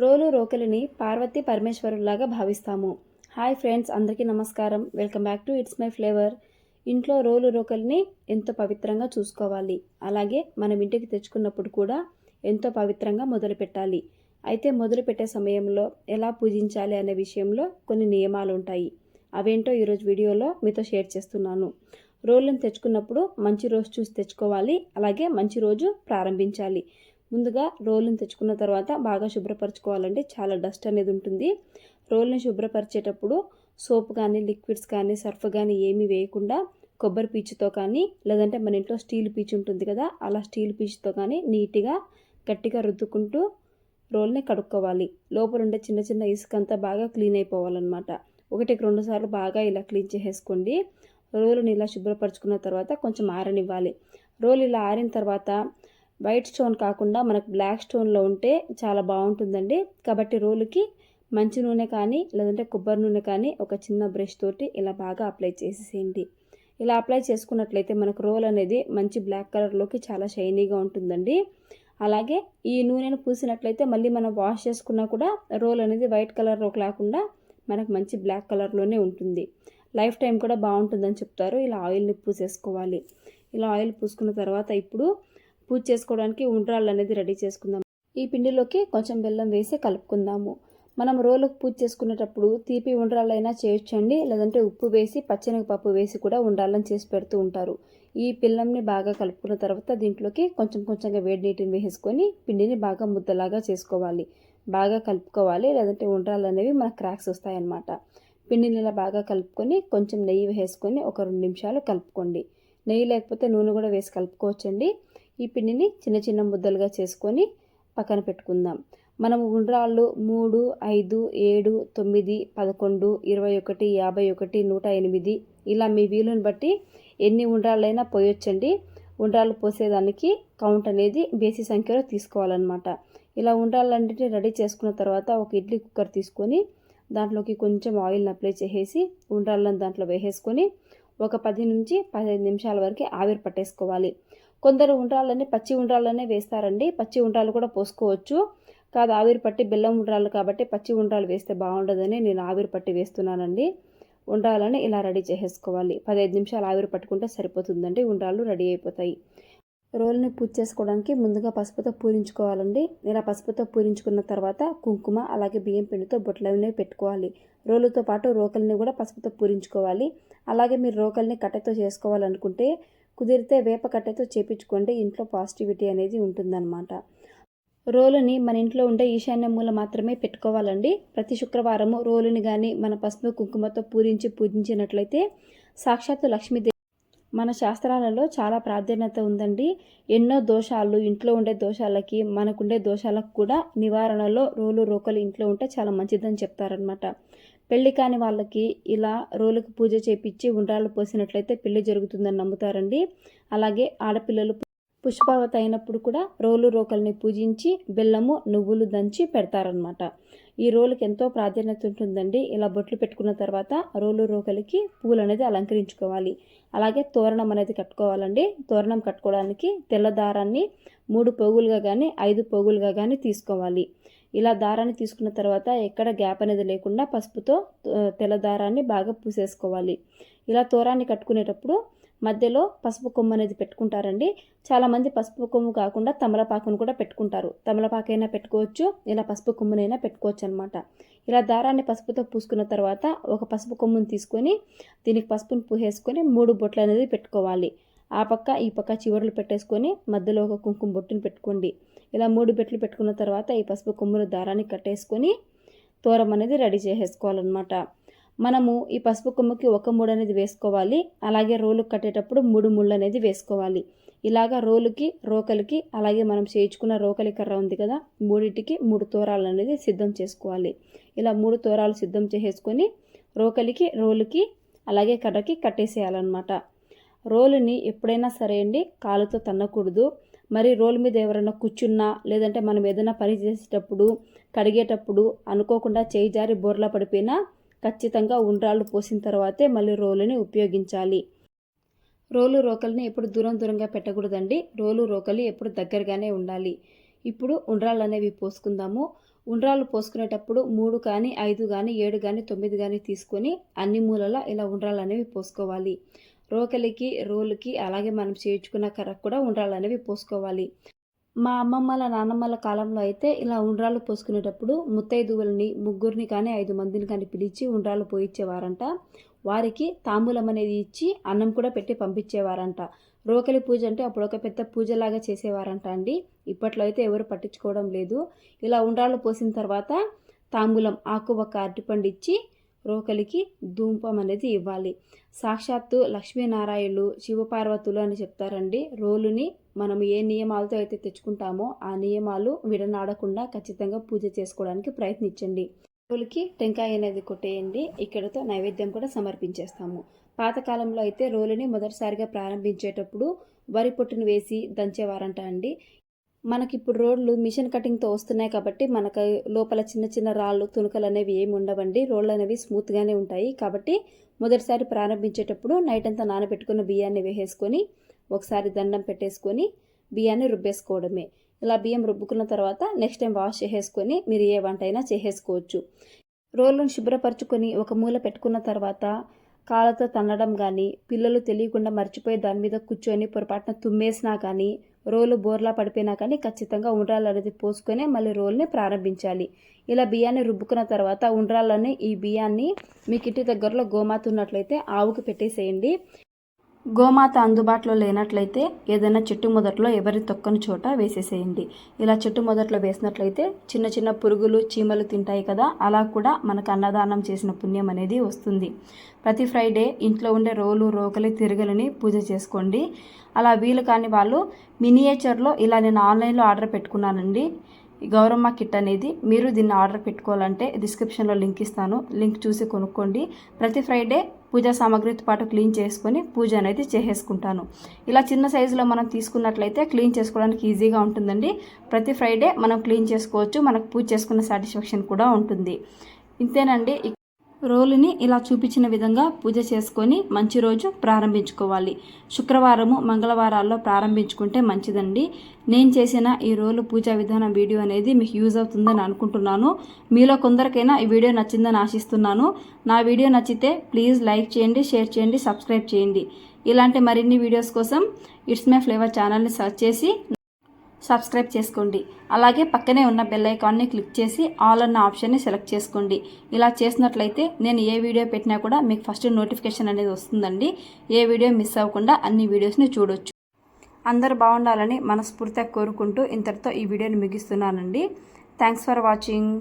రోలు రోకలిని పార్వతి పరమేశ్వరులాగా భావిస్తాము. Hi friends అందరికీ నమస్కారం. Welcome back to it's my flavour. ఇంట్లో రోలు రోకలిని ఎంతో పవిత్రంగా చూసుకోవాలి. అలాగే మనం ఇంటికి తెచ్చుకున్నప్పుడు కూడా ఎంతో పవిత్రంగా మొదలు పెట్టాలి. అయితే మొదలుపెట్టే సమయంలో ఎలా పూజించాలి అనే విషయంలో కొన్ని నియమాలు ఉంటాయి. అవేంటో ఈరోజు వీడియోలో మీతో షేర్ చేస్తున్నాను. రోళ్ళను తెచ్చుకున్నప్పుడు మంచి రోజు చూసి తెచ్చుకోవాలి. అలాగే మంచి రోజు ప్రారంభించాలి. ముందుగా రోలుని తెచ్చుకున్న తర్వాత బాగా శుభ్రపరచుకోవాలంటే చాలా డస్ట్ అనేది ఉంటుంది. రోల్ని శుభ్రపరిచేటప్పుడు సోప్ కానీ లిక్విడ్స్ కానీ సర్ఫ్ కానీ ఏమీ వేయకుండా కొబ్బరి పీచుతో కానీ లేదంటే మన ఇంట్లో స్టీల్ పీచు ఉంటుంది కదా అలా స్టీల్ పీచుతో కానీ నీట్గా గట్టిగా రుద్దుకుంటూ రోల్ని కడుక్కోవాలి. లోపల ఉండే చిన్న చిన్న ఇసుక అంతా బాగా క్లీన్ అయిపోవాలన్నమాట. ఒకటికి రెండు సార్లు బాగా ఇలా క్లీన్ చేసేసుకోండి. రోలుని ఇలా శుభ్రపరచుకున్న తర్వాత కొంచెం ఆరనివ్వాలి. రోల్ ఇలా ఆరిన తర్వాత వైట్ స్టోన్ కాకుండా మనకు బ్లాక్ స్టోన్లో ఉంటే చాలా బాగుంటుందండి. కాబట్టి రోలుకి మంచి నూనె కానీ లేదంటే కొబ్బరి నూనె కానీ ఒక చిన్న బ్రష్ తోటి ఇలా బాగా అప్లై చేసేసేయండి. ఇలా అప్లై చేసుకున్నట్లయితే మనకు రోల్ అనేది మంచి బ్లాక్ కలర్లోకి చాలా షైనీగా ఉంటుందండి. అలాగే ఈ నూనెను పూసినట్లయితే మళ్ళీ మనం వాష్ చేసుకున్నా కూడా రోల్ అనేది వైట్ కలర్లోకి లేకుండా మనకు మంచి బ్లాక్ కలర్లోనే ఉంటుంది. లైఫ్ టైం కూడా బాగుంటుందని చెప్తారు. ఇలా ఆయిల్ని పూసేసుకోవాలి. ఇలా ఆయిల్ పూసుకున్న తర్వాత ఇప్పుడు పూజ చేసుకోవడానికి ఉండ్రాళ్ళు అనేది రెడీ చేసుకుందాం. ఈ పిండిలోకి కొంచెం బెల్లం వేసి కలుపుకుందాము. మనం రోలుకు పూజ చేసుకునేటప్పుడు తీపి ఉండ్రాళ్ళైనా చేయొచ్చండి లేదంటే ఉప్పు వేసి పచ్చనగపప్పు వేసి కూడా ఉండాలని చేసి పెడుతూ ఉంటారు. ఈ పిల్లంని బాగా కలుపుకున్న తర్వాత దీంట్లోకి కొంచెం కొంచెంగా వేడి నీటిని వేసుకొని పిండిని బాగా ముద్దలాగా చేసుకోవాలి. బాగా కలుపుకోవాలి. లేదంటే ఉండ్రాళ్ళు అనేవి మనకు క్రాక్స్ వస్తాయన్నమాట. పిండిని ఇలా బాగా కలుపుకొని కొంచెం నెయ్యి వేసుకొని ఒక రెండు నిమిషాలు కలుపుకోండి. నెయ్యి లేకపోతే నూనె కూడా వేసి కలుపుకోవచ్చండి. ఈ పిండిని చిన్న చిన్న ముద్దలుగా చేసుకొని పక్కన పెట్టుకుందాం. మనం ఉండ్రాళ్ళు మూడు ఐదు ఏడు తొమ్మిది పదకొండు ఇరవై ఒకటి యాభై ఒకటి నూట ఎనిమిది. ఇలా మీ వీలుని బట్టి ఎన్ని ఉండ్రాళ్ళైనా పోయొచ్చండి. ఉండ్రాళ్ళు పోసేదానికి కౌంట్ అనేది బేసి సంఖ్యలో తీసుకోవాలన్నమాట. ఇలా ఉండ్రాళ్ళన్నింటినీ రెడీ చేసుకున్న తర్వాత ఒక ఇడ్లీ కుక్కర్ తీసుకొని దాంట్లోకి కొంచెం ఆయిల్ని అప్లై చేసేసి ఉండ్రాళ్ళని దాంట్లో వేసేసుకొని ఒక పది నుంచి పదిహేను నిమిషాల వరకు ఆవిరి పట్టేసుకోవాలి. కొందరు ఉండ్రాళ్ళని పచ్చి ఉండ్రాళ్ళనే వేస్తారండి. పచ్చి ఉండ్రాలు కూడా పోసుకోవచ్చు. కాదు ఆవిరి పట్టి బెల్లం ఉండ్రాలు కాబట్టి పచ్చి ఉండ్రాలు వేస్తే బాగుండదని నేను ఆవిరి పట్టి వేస్తున్నానండి. ఉండ్రాలని ఇలా రెడీ చేసేసుకోవాలి. పదిహేను నిమిషాలు ఆవిరి పట్టుకుంటే సరిపోతుందండి. ఉండ్రాళ్ళు రెడీ అయిపోతాయి. రోల్ని పూజ చేసుకోవడానికి ముందుగా పసుపుతో పూరించుకోవాలండి. ఇలా పసుపుతో పూరించుకున్న తర్వాత కుంకుమ అలాగే బియ్యం పిండితో బొట్లనే పెట్టుకోవాలి. రోలుతో పాటు రోకల్ని కూడా పసుపుతో పూరించుకోవాలి. అలాగే మీరు రోకల్ని కట్టెతో చేసుకోవాలనుకుంటే కుదిరితే వేప కట్టెతో చేపించుకోండి. ఇంట్లో పాజిటివిటీ అనేది ఉంటుందన్నమాట. రోలుని మన ఇంట్లో ఉండే ఈశాన్య మూల మాత్రమే పెట్టుకోవాలండి. ప్రతి శుక్రవారము రోలుని కానీ మన పసుపు కుంకుమతో పూరించి పూజించినట్లయితే సాక్షాత్తు లక్ష్మీదేవి మన శాస్త్రాలలో చాలా ప్రాధాన్యత ఉందండి. ఎన్నో దోషాలు ఇంట్లో ఉండే దోషాలకి మనకుండే దోషాలకు కూడా నివారణలో రోలు రోకలు ఇంట్లో ఉంటే చాలా మంచిదని చెప్తారనమాట పెళ్ళి కాని వాళ్ళకి ఇలా రోలుకు పూజ చేపించి ఉండ్రాళ్ళు పోసినట్లయితే పెళ్ళి జరుగుతుందని నమ్ముతారండి. అలాగే ఆడపిల్లలు పుష్పావతి అయినప్పుడు కూడా రోలు రోకల్ని పూజించి బెల్లము నువ్వులు దంచి పెడతారనమాట ఈ రోలుకి ఎంతో ప్రాధాన్యత ఉంటుందండి. ఇలా బొట్లు పెట్టుకున్న తర్వాత రోలు రోకలికి పూలు అనేది అలంకరించుకోవాలి. అలాగే తోరణం అనేది కట్టుకోవాలండి. తోరణం కట్టుకోవడానికి తెల్ల దారాన్ని మూడు పోగులుగా కానీ ఐదు పోగులుగా కానీ తీసుకోవాలి. ఇలా దారాన్ని తీసుకున్న తర్వాత ఎక్కడ గ్యాప్ అనేది లేకుండా పసుపుతో తెల్ల దారాన్ని బాగా పూసేసుకోవాలి. ఇలా తోరాన్ని కట్టుకునేటప్పుడు మధ్యలో పసుపు కొమ్ము అనేది పెట్టుకుంటారండి. చాలామంది పసుపు కొమ్ము కాకుండా తమలపాకును కూడా పెట్టుకుంటారు. తమలపాకైనా పెట్టుకోవచ్చు ఇలా పసుపు కొమ్మునైనా పెట్టుకోవచ్చు అనమాట ఇలా దారాన్ని పసుపుతో పూసుకున్న తర్వాత ఒక పసుపు కొమ్మును తీసుకొని దీనికి పసుపును పూసేసుకొని మూడు బొట్లు అనేది పెట్టుకోవాలి. ఆ పక్క ఈ పక్క చివరలు పెట్టేసుకొని మధ్యలో ఒక కుంకుమ బొట్టుని పెట్టుకోండి. ఇలా మూడు బెట్లు పెట్టుకున్న తర్వాత ఈ పసుపు కొమ్ముల దారాన్ని కట్టేసుకొని తోరం అనేది రెడీ చేసేసుకోవాలన్నమాట. మనము ఈ పసుపు కొమ్ముకి ఒక మూడు అనేది వేసుకోవాలి. అలాగే రోలు కట్టేటప్పుడు మూడు ముళ్ళు అనేది వేసుకోవాలి. ఇలాగా రోలుకి రోకలికి అలాగే మనం చేయించుకున్న రోకలి కర్ర ఉంది కదా మూడింటికి మూడు తోరాలు అనేది సిద్ధం చేసుకోవాలి. ఇలా మూడు తోరాలు సిద్ధం చేసేసుకొని రోకలికి రోలుకి అలాగే కర్రకి కట్టేసేయాలన్నమాట. రోలుని ఎప్పుడైనా సరే అండి కాలుతో తన్నకూడదు. మరి రోల్ మీద ఎవరైనా కూర్చున్నా లేదంటే మనం ఏదైనా పని చేసేటప్పుడు కడిగేటప్పుడు అనుకోకుండా చేయి జారి బోర్లా పడిపోయినా ఖచ్చితంగా ఉండ్రాళ్ళు పోసిన తర్వాతే మళ్ళీ రోలుని ఉపయోగించాలి. రోలు రోకల్ని ఎప్పుడు దూరం దూరంగా పెట్టకూడదండి. రోలు రోకలి ఎప్పుడు దగ్గరగానే ఉండాలి. ఇప్పుడు ఉండ్రాళ్ళు అనేవి పోసుకుందాము. ఉండ్రాళ్ళు పోసుకునేటప్పుడు మూడు కానీ ఐదు కానీ ఏడు కానీ తొమ్మిది కానీ తీసుకొని అన్ని మూలలా ఇలా ఉండ్రాళ్ళు అనేవి పోసుకోవాలి. రోకలికి రోలుకి అలాగే మనం చేయించుకున్న కర్రకు కూడా ఉండ్రాళ్ళు అనేవి పోసుకోవాలి. మా అమ్మమ్మల నాన్నమ్మల కాలంలో అయితే ఇలా ఉండ్రాళ్ళు పోసుకునేటప్పుడు ముత్తైదువులని ముగ్గురిని కానీ ఐదు మందిని కానీ పిలిచి ఉండ్రాళ్ళు పోయిచ్చేవారంట. వారికి తాంబూలం అనేది ఇచ్చి అన్నం కూడా పెట్టి పంపించేవారంట. రోకలి పూజ అంటే అప్పుడు ఒక పెద్ద పూజలాగా చేసేవారంట అండి. ఇప్పట్లో అయితే ఎవరు పట్టించుకోవడం లేదు. ఇలా ఉండ్రాళ్ళు పోసిన తర్వాత తాంబూలం ఆకు ఒక అరటిపండు ఇచ్చి రోకలికి ధూపం అనేది ఇవ్వాలి. సాక్షాత్తు లక్ష్మీనారాయణులు శివపార్వతులు అని చెప్తారండి. రోలుని మనం ఏ నియమాలతో అయితే తెచ్చుకుంటామో ఆ నియమాలు విడనాడకుండా ఖచ్చితంగా పూజ చేసుకోవడానికి ప్రయత్నించండి. రోలుకి టెంకాయ అనేది కొట్టేయండి. ఇక్కడతో నైవేద్యం కూడా సమర్పించేస్తాము. పాతకాలంలో అయితే రోలుని మొదటిసారిగా ప్రారంభించేటప్పుడు వరి పొట్టును వేసి దంచేవారంట అండి. మనకి ఇప్పుడు రోడ్లు మిషన్ కటింగ్తో వస్తున్నాయి కాబట్టి మనకు లోపల చిన్న చిన్న రాళ్ళు తుణుకలు అనేవి ఏమి ఉండవండి. రోళ్ళు అనేవి స్మూత్గానే ఉంటాయి. కాబట్టి మొదటిసారి ప్రారంభించేటప్పుడు నైట్ అంతా నానబెట్టుకున్న బియ్యాన్ని వేసేసుకొని ఒకసారి దండం పెట్టేసుకొని బియ్యాన్ని రుబ్బేసుకోవడమే. ఇలా బియ్యం రుబ్బుకున్న తర్వాత నెక్స్ట్ టైం వాష్ చేసేసుకొని మీరు ఏ వంట అయినా చేసేసుకోవచ్చు. రోళ్ళను శుభ్రపరచుకొని ఒక మూల పెట్టుకున్న తర్వాత కాళ్ళతో తన్నడం కానీ పిల్లలు తెలియకుండా మర్చిపోయి దాని మీద కూర్చొని పొరపాటున తుమ్మేసినా కానీ రోలు బోర్లా పడిపోయినా కానీ ఖచ్చితంగా ఉండ్రాలు అనేది పోసుకొని మళ్ళీ రోల్ని ప్రారంభించాలి. ఇలా బియ్యాన్ని రుబ్బుకున్న తర్వాత ఉండ్రాలని ఈ బియ్యాన్ని మీ కిట్టి దగ్గరలో గోమాత ఉన్నట్లయితే ఆవుకు పెట్టేసేయండి. గోమాత అందుబాటులో లేనట్లయితే ఏదైనా చెట్టు మొదట్లో ఎవరి తొక్కని చోట వేసేసేయండి. ఇలా చెట్టు మొదట్లో వేసినట్లయితే చిన్న చిన్న పురుగులు చీమలు తింటాయి కదా అలా కూడా మనకు అన్నదానం చేసిన పుణ్యం అనేది వస్తుంది. ప్రతి ఫ్రైడే ఇంట్లో ఉండే రోలు రోకలి తిరగలని పూజ చేసుకోండి. అలా వీలు కాని వాళ్ళు మినియేచర్లో ఇలా నేను ఆన్లైన్లో ఆర్డర్ పెట్టుకున్నానండి. గౌరమ్మ కిట్ అనేది మీరు దీన్ని ఆర్డర్ పెట్టుకోవాలంటే డిస్క్రిప్షన్లో లింక్ ఇస్తాను. లింక్ చూసి కొనుక్కోండి. ప్రతి ఫ్రైడే పూజా సామాగ్రితో పాటు క్లీన్ చేసుకొని పూజ అనేది చేసేసుకుంటాను. ఇలా చిన్న సైజులో మనం తీసుకున్నట్లయితే క్లీన్ చేసుకోవడానికి ఈజీగా ఉంటుందండి. ప్రతి ఫ్రైడే మనం క్లీన్ చేసుకోవచ్చు మనకు పూజ చేసుకున్న సాటిస్ఫాక్షన్ కూడా ఉంటుంది. ఇంతేనండి. రోలుని ఇలా చూపించిన విధంగా పూజ చేసుకొని మంచి రోజు ప్రారంభించుకోవాలి. శుక్రవారము మంగళవారాల్లో ప్రారంభించుకుంటే మంచిదండి. నేను చేసిన ఈ రోలు పూజా విధానం వీడియో అనేది మీకు యూజ్ అవుతుందని అనుకుంటున్నాను. మీలో కొందరికైనా ఈ వీడియో నచ్చిందని ఆశిస్తున్నాను. నా వీడియో నచ్చితే ప్లీజ్ లైక్ చేయండి షేర్ చేయండి సబ్స్క్రైబ్ చేయండి. ఇలాంటి మరిన్ని వీడియోస్ కోసం ఇట్స్ మై ఫ్లేవర్ ఛానల్ని సెర్చ్ చేసి సబ్స్క్రైబ్ చేసుకోండి. అలాగే పక్కనే ఉన్న బెల్ ఐకాన్ని క్లిక్ చేసి ఆల్ అన్న ఆప్షన్ని సెలెక్ట్ చేసుకోండి. ఇలా చేసినట్లయితే నేను ఏ వీడియో పెట్టినా కూడా మీకు ఫస్ట్ నోటిఫికేషన్ అనేది వస్తుందండి. ఏ వీడియో మిస్ అవ్వకుండా అన్ని వీడియోస్ని చూడొచ్చు. అందరు బాగుండాలని మనస్ఫూర్తిగా కోరుకుంటూ ఇంతటితో ఈ వీడియోని ముగిస్తున్నానండి. Thanks for watching.